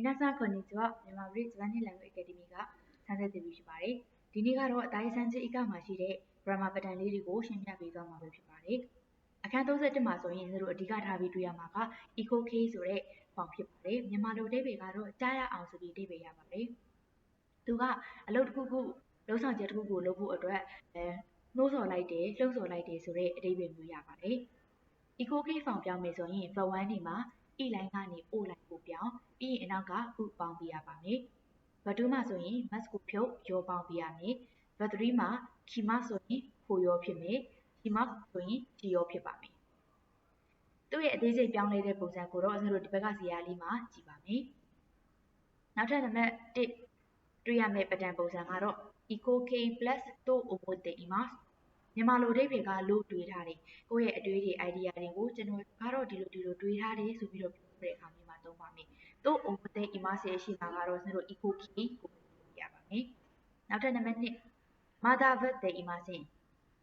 Minasa konnichiwa မြန်မာပရိ Japan Hit Language Academy က ဆန်းစစ်သင်သူဖြစ်ပါတယ်။ဒီနေ့ကတော့ အသားရိုက်ဆန်းစစ် ဧက မှာရှိတဲ့ grammar pattern လေးတွေကို ရှင်းပြပေးသွားမှာပဲဖြစ်ပါတယ်။အခန်း ၃၁ မှာဆိုရင် ညီမတို့အဓိကထားပြီးတွေ့ရမှာက echo-k ဆိုတဲ့ form ဖြစ်ပါတယ်။မြန်မာလိုအဓိပ္ပါယ်ကတော့ ကြားရအောင်ဆိုပြီး အဓိပ္ပါယ်ရပါတယ်။သူက အလုပ်တခုခု လုပ်ဆောင်ချက်တခုကို လုပ်ဖို့အတွက် နှိုးဆော်လိုက်တယ်၊လှုံ့ဆော်လိုက်တယ်ဆိုတဲ့ အဓိပ္ပါယ်မျိုးရပါတယ်။ echo-k form ပြောင်းမယ်ဆိုရင် verb 1 တွေမှာ e line ကနေ o line ကိုပြောင်းပြီးရင်အနောက်ကဥပေါင်းပြရပါမယ်။ verb 2မှာဆိုရင် must ကိုဖြုတ်ရောပေါင်းပြရမယ်။ verb 3မှာ kima ဆိုရင်ခိုရောဖြစ်မယ်။ kima ဆိုရင်ကြည်ရောဖြစ်ပါမယ်။သူ့ရဲ့အသေးစိတ်ပြောင်းလဲတဲ့ပုံစံကိုတော့ကျွန်တော်တို့ဒီဘက်ကဇာတ်လေးမှာကြည့်ပါမယ်။နောက်ထပ်နံပါတ်1တွေ့ရမယ့်ပဒံပုံစံကတော့ eco k plus to omote imas မြန်မာလိုအဓိပ္ပာယ်ကလို့တွေးထားတယ်ကိုယ့်ရဲ့အတွေးတွေ idea တွေကိုကျွန်တော်ကတော့ဒီလိုဒီလိုတွေးထားတယ်ဆိုပြီးတော့ပြောတဲ့အခါမျိုးမှာသုံးပါမယ်သို့ omote imase ရှိမှာကတော့ကျွန်တော် eco key ကိုပြပါမယ်နောက်ထပ်နံပါတ်2 mother verb တဲ့ imase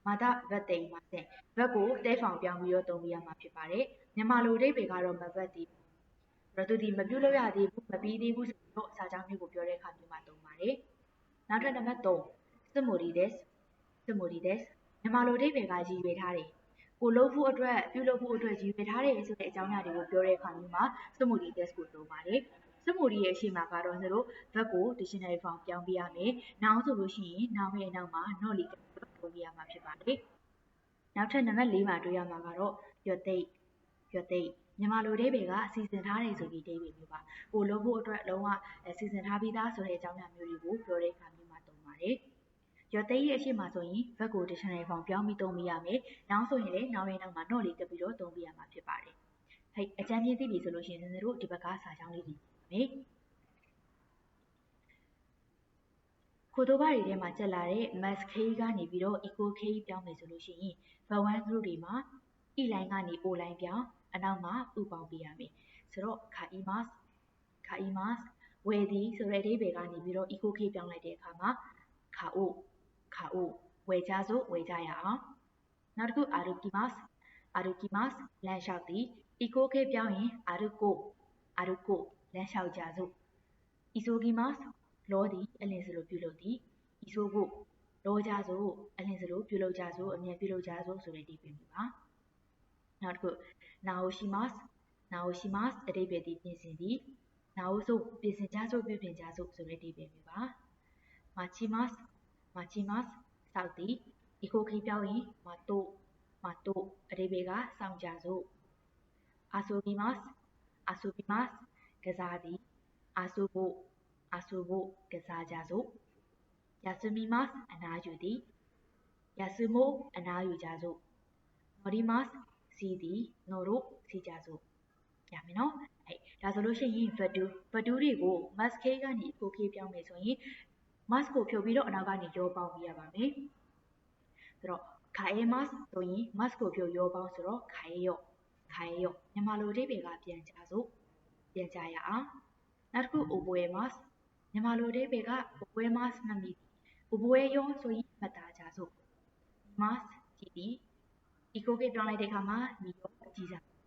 mother verb တဲ့ imase verb ကိုတဲဖောင်ပြောင်းပြီးတော့သုံးပြရမှာဖြစ်ပါတယ်မြန်မာလိုအဓိပ္ပာယ်ကတော့ verb ဒီရတူဒီမပြုတ်လို့ရသေးဘူးမပြီးသေးဘူးဆိုတော့စာကြောင်းမျိုးကိုပြောတဲ့အခါမျိုးမှာသုံးပါတယ်နောက်ထပ်နံပါတ်3 simori des simori des မြ န်မာလိုအဓိပ္ပာယ်က ရည်ရွယ်ထားတယ်ကိုလုပ်ဖို့အတွက်ပြုလုပ်ဖို့အတွက်ရည်ရွယ်ထားတယ်ဆိုတဲ့အကြောင်းအရာတွေကိုပြောတဲ့အခါမျိုးမှာ summary test ကိုသုံးပါတယ်။ summary ရဲ့အရှိမကတော့ကျွန်တော်တို့ verb ကို dictionary form ပြောင်းပြရမယ်။ noun ဆိုလို့ရှိရင် noun ရဲ့နောက်မှာ not လေးသုံးပြရမှာဖြစ်ပါတယ်။နောက်ထပ်နံပါတ်၄မှာတွေ့ရမှာကတော့ your date your date မြန်မာလိုအဓိပ္ပာယ်ကစီစဉ်ထားတယ်ဆိုပြီးအဓိပ္ပာယ်မျိုးပါ။ကိုလုပ်ဖို့အတွက်လုံးဝစီစဉ်ထားပြီးသားဆိုတဲ့အကြောင်းအရာမျိုးတွေကိုပြောတဲ့အခါမျိုးမှာသုံးပါတယ်။ ရွက်သိမ်းရဲ့အရှိမဆိုရင် verb ကို dictionary form ပြောင်းပြီးသုံးပြရမယ်။ noun ဆိုရင်လည်း noun ရဲ့နောက်မှာ not လေးတက်ပြီးတော့သုံးပြရမှာဖြစ်ပါတယ်။ဟဲ့အကြမ်းပြင်းသိပြီဆိုလို့ရှိရင်ကျွန်တော်တို့ဒီဘက်ကစာကြောင်းလေးတွေမယ်။ခိုတိုဘာတွေထဲမှာကျက်လာတဲ့ mass k ကနေပြီးတော့ eco k ပြောင်းမယ်ဆိုလို့ရှိရင် verb 1 group တွေမှာ e line ကနေ o line ပြောင်းအနောက်မှာဥပေါင်းပြရမယ်။ဆိုတော့ kaimas kaimas ဝယ်သည်ဆိုတဲ့အဓိပ္ပာယ်ကနေပြီးတော့ eco k ပြောင်းလိုက်တဲ့အခါမှာ kao ခါအိုဝယ်ကြစို့ဝယ်ကြရအောင်နောက်တစ်ခုအာရုကီမတ်စ်အာရုကီမတ်စ်လမ်းလျှောက်သည်အီကိုခေပြောင်းရင်အာရုကိုအာရုကိုလမ်းလျှောက်ကြစို့အီဆိုကီမတ်စ်လောသည်အလင်းစလိုပြုလုပ်သည်အီဆိုကိုလောကြစို့အလင်းစလိုပြုလုပ်ကြစို့အမြဲပြုလုပ်ကြစို့ဆိုတဲ့ဒီပြင်ပြပါနောက်တစ်ခုနာအိုရှိမတ်စ်နာအိုရှိမတ်စ်အတိတ်ပဲဒီပြင်ဆင်သည်နာအိုဆိုပြင်ဆင်ကြစို့ပြုပြင်ကြစို့ဆိုတဲ့ဒီပြင်ပြပါမာချီမတ်စ် ချီမတ်စောက်သည်ဒီကိုခိပြောင်းရင်မာတိုမာတိုအဓိပ္ပာယ်ကစောင့်ကြစို့အာဆိုဘီမတ်အာဆိုဘီမတ်ကစားသည်အာဆိုဖို့အာဆိုဖို့ကစားကြစို့ယာဆူမီမတ်အနားယူသည်ယာဆူမိုအနားယူကြစို့နော်ဒီမတ်စီသည်နော်တို့စီကြစို့ရမယ်နော်အဲ့ဒါဆိုလို့ရှိရင် vadu vadu တွေကို mask ကနေ okay ပြောင်းမယ်ဆိုရင် mask ကိုဖြုတ်ပြီးတော့အနောက်ကနေရောပေါင်းပြရပါမယ်။ဆိုတော့ kae mask ဆိုရင် mask ကိုဖြုတ်ရောပေါင်းဆိုတော့ kae ရော့ kae ရော့မြန်မာလိုအဓိပ္ပာယ်ကပြန်ကြစို့ပြန်ကြရအောင်။နောက်တစ်ခု oboe mask မြန်မာလိုအဓိပ္ပာယ်က oboe mask မှတ်မိ oboe ရောဆိုရင်မှတ်သားကြစို့ mask ကြည့်ပြီး eco ကိပြောင်းလိုက်တဲ့အခါမှာညီရောကြည့်ကြ။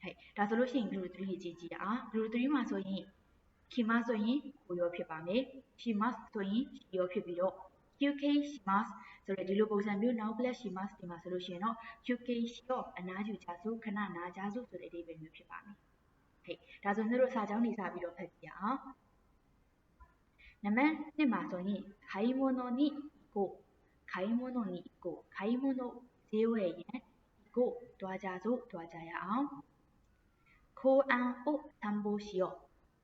ဟဲ့ဒါဆိုလို့ရှိရင် group 3ရေးကြည့်ကြည့်အောင် group 3မှာဆိုရင် Kimas ဆိုရင်ကိုရောဖြစ်ပါမယ် Shimas ဆိုရင်ရှိရောဖြစ်ပြီးတော့ QK Shimas ဆိုတဲ့ဒီလိုပုံစံမျိုး now plus Shimas ဒီမှာဆိုလို့ရှိရင်တော့ QK ရှိရောအနားယူကြစုခဏနာကြစုဆိုတဲ့အဓိပ္ပာယ်မျိုးဖြစ်ပါမယ်ဟဲ့ဒါဆိုသူတို့စာကြောင်းနေစာပြီးတော့ဖတ်ကြည့်အောင်နံပါတ်1မှာဆိုရင်ခိုင်မွန်တော်နိကိုခိုင်မွန်တော်နိကိုခိုင်မွန်တော်ဈေးဝယ်ရန်ကိုတွားကြစို့တွားကြရအောင်ခိုအန်အိုသံဘိုရှိယော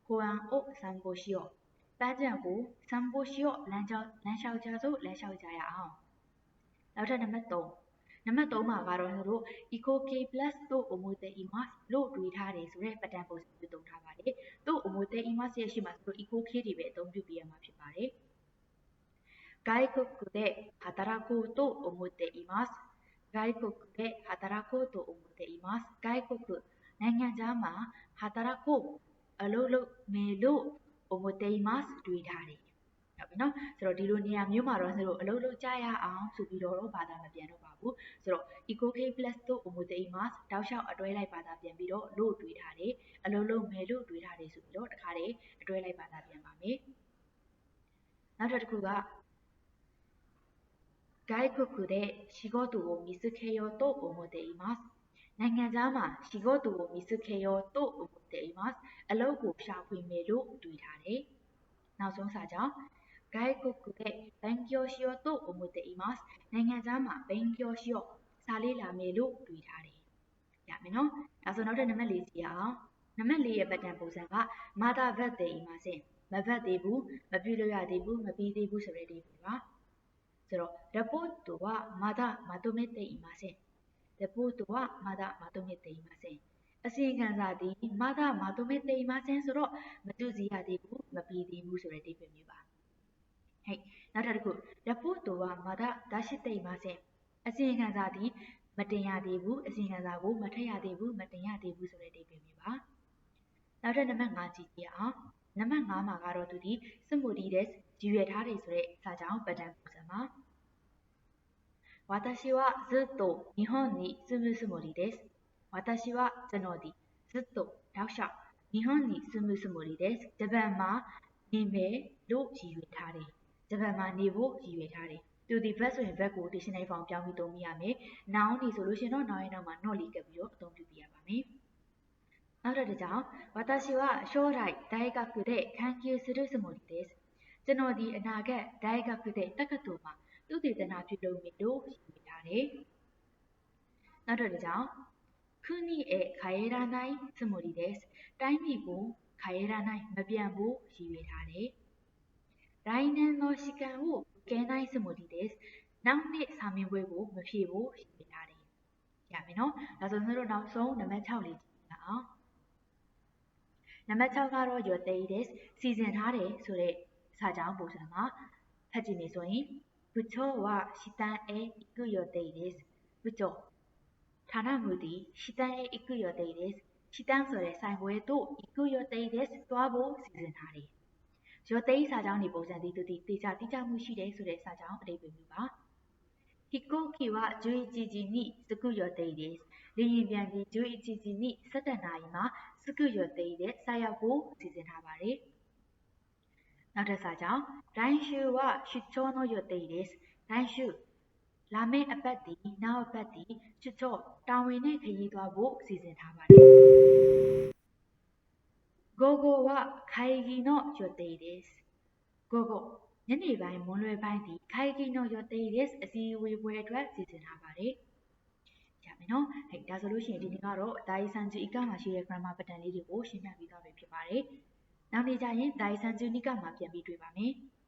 公安を散歩しようပန်းခြံကို散歩しようလမ်းလျှောက်လမ်းလျှောက်ကြစို့လမ်းလျှောက်ကြရအောင်နောက်ထပ်နံပါတ်3နံပါတ်3မှာကတော့တို့ eco k plus တို့ omote imas လို့တွေးထားတယ်ဆိုတဲ့ pattern ပုံစံမျိုးသုံးထားပါတယ်တို့ omote imas ရဲ့ရှိမှတို့ eco k တွေပဲအသုံးပြုပြရမှာဖြစ်ပါတယ်外国で働こうと思っています。外国で働こうと思っています。外国နိုင်ငံခြားမှာ働こう အလုပ်လုပ်မယ်လို့ omote imas တွေးထားတယ် ဟုတ်ပြီနော်ဆိုတော့ဒီလိုနေရာမျိုးမှာတော့ဆရာတို့အလုပ်လုပ်ကြရအောင်ဆိုပြီးတော့ဘာသာမပြန်တော့ပါဘူးဆိုတော့ eco k plus တို့ omotemas တောက်လျှောက်အတွဲလိုက်ဘာသာပြန်ပြီးတော့လို့တွေးထားတယ်အလုပ်လုပ်မယ်လို့တွေးထားတယ်ဆိုပြီးတော့တခါတည်းအတွဲလိုက်ဘာသာပြန်ပါမယ်နောက်တစ်ခုက 外国で仕事を見つけようと思っています နိုင်ငံခြားမှာ仕事を見つけようと思っていますအလုပ်ကိုရှာဖွေမယ်လို့တွေးထားတယ်နောက်ဆုံးစာကြောင်း外国で勉強しようと思っていますနိုင်ငံခြားမှာ勉強しようစာလေးလာမယ်လို့တွေးထားတယ်ရမယ်နော်ဒါဆိုနောက်ထပ်နံပါတ်၄ကြည့်အောင်နံပါတ်၄ရဲ့ပတ်တန်ပုံစံကမာတာဗတ်တဲ့အိမ်မှာစင်မဗတ်သေးဘူးမပြုလို့ရသေးဘူးမပြီးသေးဘူးဆိုတဲ့ဒီပုံပါဆိုတော့ report はまだまとめていません report 대포도와 마다 마도메 데이마센 아시간사 디 마다 마도메 데이마센 소로 마두지야 디고 마비디부 소레 디페미 바ဟဲ့နောက်ထပ်တစ်ခုရပို့တူဝမာဒဒါရှိတိတ်ပါစေအစီရင်ခံစာသည်မတင်ရသေးဘူးအစီရင်ခံစာကိုမထည့်ရသေးဘူးမတင်ရသေးဘူးဆိုတဲ့အိပ်ပြင်ပြပါနောက်ထပ်နံပါတ်5ကြည့်ကြအောင်နံပါတ်5မှာကတော့သူဒီ simultaneous ရည်ရွယ်ထားတယ်ဆိုတဲ့စာကြောင်း pattern ပုံစံပါ 私はずっと日本に住むつもりです。私はကျွန်တော်ဒီずっとတောက်လျှောက်日本に住むつもりです。ဂျပန်မှာနေမယ်လို့ရည်ရွယ်ထားတယ်။ဂျပန်မှာနေဖို့ရည်ရွယ်ထားတယ်။သူဒီ verb ဆိုရင် verb ကို dictionary form ပြောင်းပြီးသုံးပြရမယ်။ noun ဒီဆိုလို့ရှိရင်တော့ noun ရဲ့နောက်မှာ not လေးကပ်ပြီးတော့အသုံးပြုပြရပါမယ်။နောက်တစ်ကြောင်私は将来大学で研究するつもりです。ကျွန်တော်ဒီအနာဂတ်大学でတက္ကသိုလ်မှာ သေသနပြုလုပ်မည်လို့ရည်မှန်းထားတယ်။နောက်တစ်ကြောင်ခုနိဧခာယေရာနိုင်စမူရီဒက်စ်တိုင်းပြည်ကိုခာယေရာနိုင်မပြန်ဖို့ရည်ရွယ်ထားတယ်။ဒိုင်နန်လောရှိကန်ကိုကဲနိုင်စမူရီဒက်စ်နောက်နှစ်စာမင်းပွဲကိုမဖြေဖို့ရည်ရွယ်ထားတယ်။ရမယ်နော်။ဒါဆိုကျွန်တော်တို့နောက်ဆုံးနံပါတ်6လေးကြည့်ရအောင်။နံပါတ်6ကတော့ your day is စီစဉ်ထားတယ်ဆိုတဲ့စာကြောင်းပုံစံမှာဖတ်ကြည့်နေဆိုရင် 部長は下へ行く予定です。部長ဌာနမှူးသည်下へ行く予定です။下ဆိုတဲ့ဆိုင်ပွဲသို့行く予定です။သွားဖို့စီစဉ်ထားတယ်။予定စာကြောင်းဒီပုံစံဒီသူဒီတေချာတိကျမှုရှိတယ်ဆိုတဲ့စာကြောင်းအဓိပ္ပာယ်မျိုးပါ။飛行機は11時に着く予定です။လေယာဉ်ပြန်ပြီး11時に17နာရီမှာ着く予定でဆိုက်ရောက်ဖို့စီစဉ်ထားပါတယ်။ နောက်ထပ်စာကြောင့် Daishu wa shuchou no yotei desu Daishu လာမယ့်အပတ်ဒီနောက်အပတ်ဒီချွတ်ချော့တာဝန်နဲ့ခရီးသွားဖို့စီစဉ်ထားပါတယ်။ Gogo wa kaigi no yotei desu Gogo ညနေပိုင်းမွန်းလွဲပိုင်းဒီ kaigi no yotei desu အစည်းအဝေးပွဲအတွက်စီစဉ်ထားပါတယ်။ရမယ်နော်။ဟဲ့ဒါဆိုလို့ရှိရင်ဒီနေ့ကတော့အတိုင်းစံကြီးအကမှာရှိတဲ့ grammar pattern လေးတွေကိုရှင်းပြပြီးသွားပြီဖြစ်ပါတယ်။ နောက်နေ့ကျရင်ဒါယီဆန်ဂျီနိကမှာ ပြန်ပြီးတွေ့ပါမယ်။